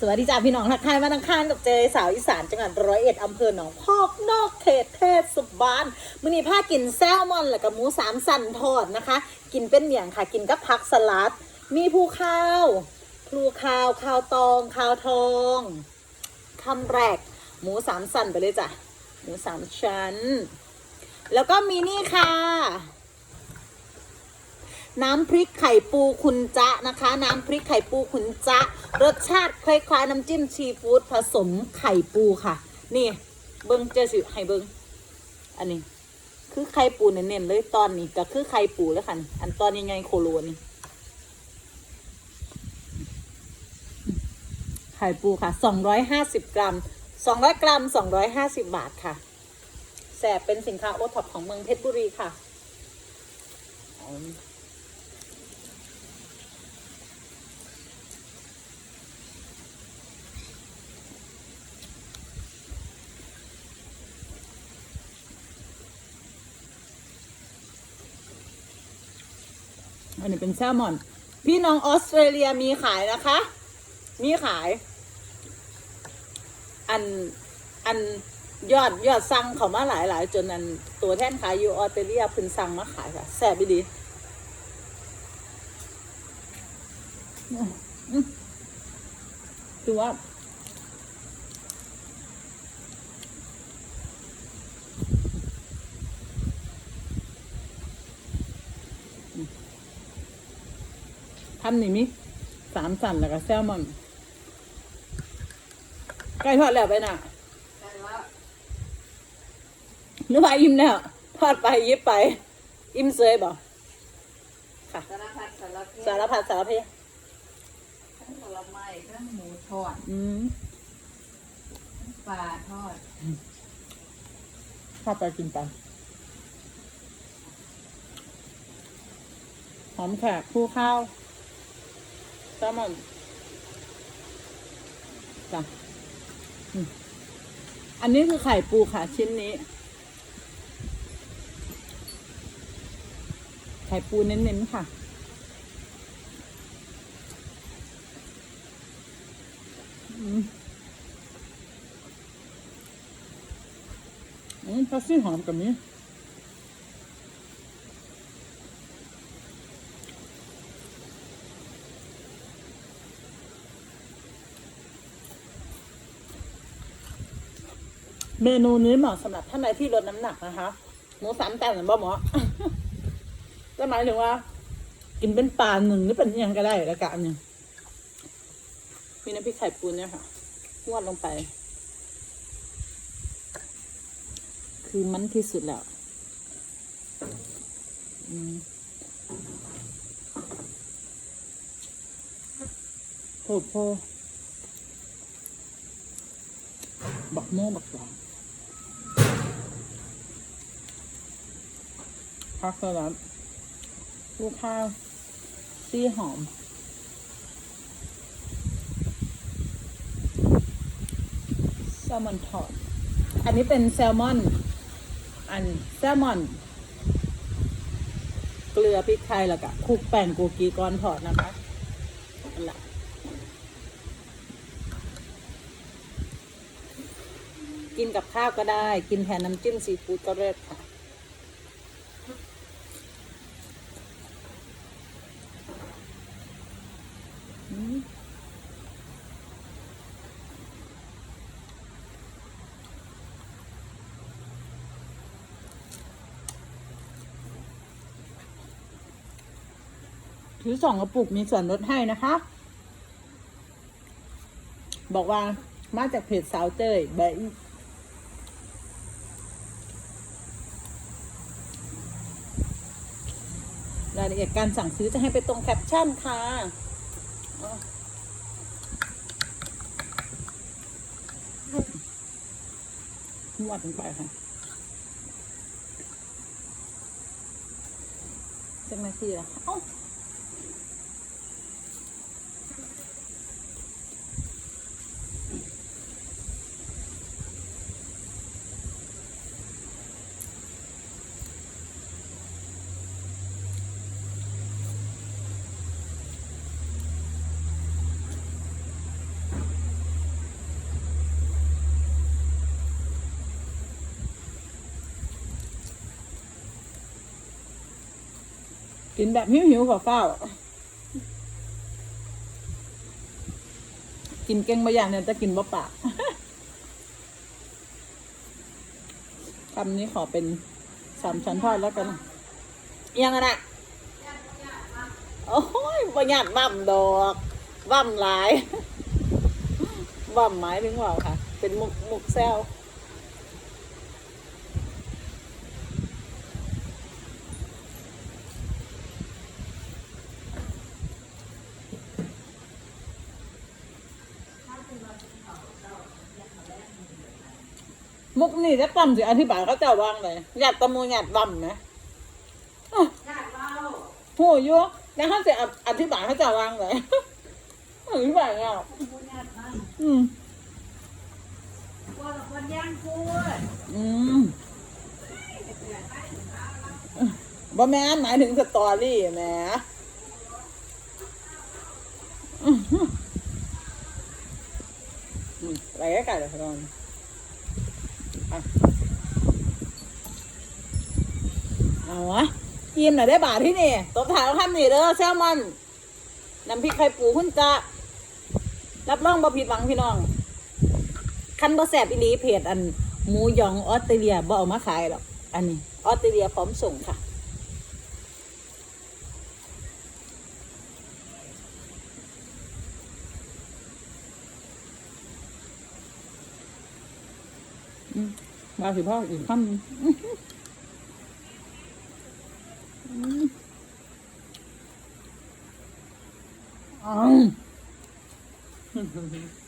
สวัสดีจ้าพี่น้องทักทายมาทังค้านกับเจสาวอีสานจังหวัดร้อยเอ็ดอำเภอหนองพอกนอกเขตเทศบาลมื้อนี้พากินแซลมอนแล้วก็หมูสามสันทอดนะคะ กินเป็นเมี่ยงค่ะ กินกับผักสลัด มีภูข้าวพลูข้าวข้าวตองข้าวทองคำแรก หมูสามสันไปเลยจ้ะหมูสามชั้น แล้วก็มีนี่ค่ะ น้ำพริกไข่ปูคุณจ๊ะนะคะ น้ำพริกไข่ปูคุณจ๊ะ รสชาติคล้ายๆน้ำจิ้มซีฟู้ดผสมไข่ปูค่ะ นี่ เบิ้งเจอสิให้เบิ้งอันนี้ คือไข่ปูเน้นๆเลยตอนนี้ก็คือไข่ปูแล้วค่ะอันตอนยังไงโคโลนี่ไข่ปูค่ะสองร้อยห้าสิบกรัมสองร้อยกรัมสองร้อยห้าสิบบาทค่ะ แสบเป็นสินค้าโอท็อปของเมืองเพชรบุรีค่ะ อันนี้เป็นแซลมอน พี่น้องออสเตรเลียมีขายนะคะ มีขาย อันอันยอดยอดสั่งเขามาหลายหลายๆจนอันตัวแท่นขายอยู่ออสเตรเลียเพิ่นสั่งมาขายค่ะแซ่บดีอือว่า ทำนี่มิสามสันแล้วก็แซลมอนใกล้ทอดแล้วไปน่ะได้แล้วนึกว่าอิ่มแล้วทอดไปยิบไป อิ่มเสยบ่ค่ะ สารพัดสารเพสารพัดสารเพทั้งผลไม้ทั้งหมูทอดอืมทั้งปลาทอดทอดไปกินไปหอมแขกคู่ข้าว แซลมอนจ้ะอืมอันนี้คือไข่ปูค่ะ ชิ้นนี้ ไข่ปูเน้นๆค่ะอืมอืมพัสซี่หอมกับนี้ เมนูนี้เหมาะสำหรับท่านใดที่ลดน้ำหนักนะคะหมูสามตันหรือบ่หมอจะหมายถึงว่า กินเป็นปลาหนึ่งหรือเป็นยังก็ได้แล้วกันอันหนึ่งมีน้ำพริกไข่ปูเนี่ยค่ะนวดลงไป คือมันที่สุดแล้วอืมโพดโพบักโม่บักหวาน พักสลัดลูกข้าวซี่หอม แซลมอนทอด อันนี้เป็นแซลมอน อันแซลมอน เกลือพริกไทยแล้วก็คลุกแป้งโกกีก้อนทอดนะคะนั่นแหละกินกับข้าวก็ได้ กินแทนน้ำจิ้มซีฟู้ดก็เลิศค่ะ ถือสองกระปุกมีส่วนลดให้นะคะ บอกว่ามาจากเพจสาวเต้ยเบยรายละเอียดการสั่งซื้อจะให้ไปตรงแคปชั่นค่ะ นวดลงไปค่ะจังนาทีละเอ้า กินแบบหิวหิวเฝ้ากินเก่งบาอย่างเนี่ยจะกินบ่ปากคำนี้ขอเป็นสามชั้นทอดแล้วกันยังไงนะโอ้ยประหยัดบ่ำดอกบ่ำหลายบ่ำหมายถึงว่าค่ะ เป็นมุกมุกแซว มุกนี่จะต่ำสิอธิบายเขาเจ้าวางเลยหยัดตะมูหยัดบ่ำนะอ้าวญาติเราโหอยุ่แล้วเขาจะอธิบายเขาเจ้าวางเลยอธิบายเงาอืมว่าคนย่างพูดอืมบ่แม่นหมายถึงสตอรี่แหมอืมอืมอะไรก็ไก่เลยพี่น้อง เอาวะกินหน่อยได้บาทที่นี่ตบถาเอาข้ามนี่เด้อแซลมอนน้ำพริกไข่ปูคุณจะรับรองบ่ผิดหวังพี่น้อง คันบ่แสบอีหลีเพจอันหมูยองออสเตรเลียบ่เอามาขายหรอกอันนี้ออสเตรเลียพร้อมส่งค่ะ มาสิพ่ออีกคำหนึ่งอื้อหืออืมอืม